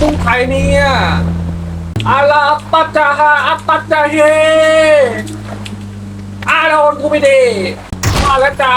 ตู้ใครเนี่ยอาลาปัจจาฮาอัปัจจาเฮอาโดนกูไปดีมาแล้วจ้า